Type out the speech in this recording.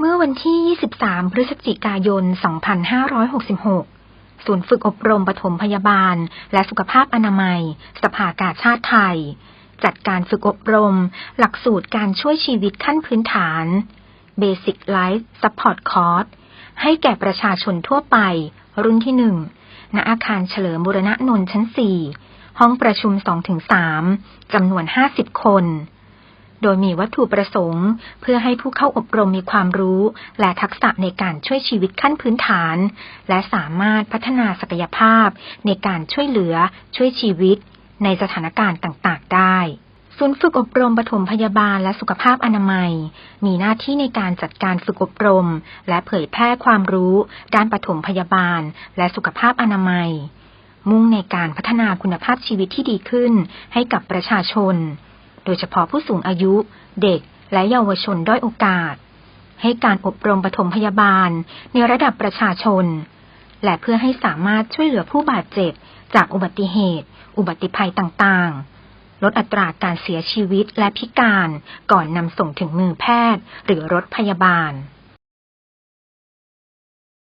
เมื่อวันที่ 23 พฤศจิกายน 2566 ศูนย์ฝึกอบรมปฐมพยาบาล และสุขภาพอนามัย สภากาชาติไทย จัดการฝึกอบรม หลักสูตรการช่วยชีวิตขั้นพื้นฐาน Basic Life Support Course ให้แก่ประชาชนทั่วไป รุ่นที่1ณอาคารเฉลิมบุรณะนนท์ชั้น 4 ห้องประชุม 2-3จำนวน 50 คน โดยมีวัตถุประสงค์ เพื่อให้ผู้เข้าอบรมมีความรู้ และทักษะในการช่วยชีวิตขั้นพื้นฐาน และสามารถพัฒนาศักยภาพ ในการช่วยเหลือ ช่วยชีวิต ในสถานการณ์ต่างๆ ได้ศูนย์ฝึกอบรมปฐมพยาบาลและสุขภาพอนามัย มีหน้าที่ในการจัดการฝึกอบรม และเผยแพร่ความรู้ ด้านปฐมพยาบาล และสุขภาพอนามัย มุ่งในการพัฒนาคุณภาพชีวิตที่ดีขึ้นให้กับประชาชน โดยเฉพาะผู้สูงอายุ เด็ก และเยาวชนด้อยโอกาส ให้การอบรมปฐมพยาบาลในระดับประชาชน และเพื่อให้สามารถช่วยเหลือผู้บาดเจ็บ จากอุบัติเหตุ อุบัติภัยต่างๆ ลดอัตราการเสียชีวิตและพิการก่อนนำส่งถึงมือแพทย์ หรือรถพยาบาล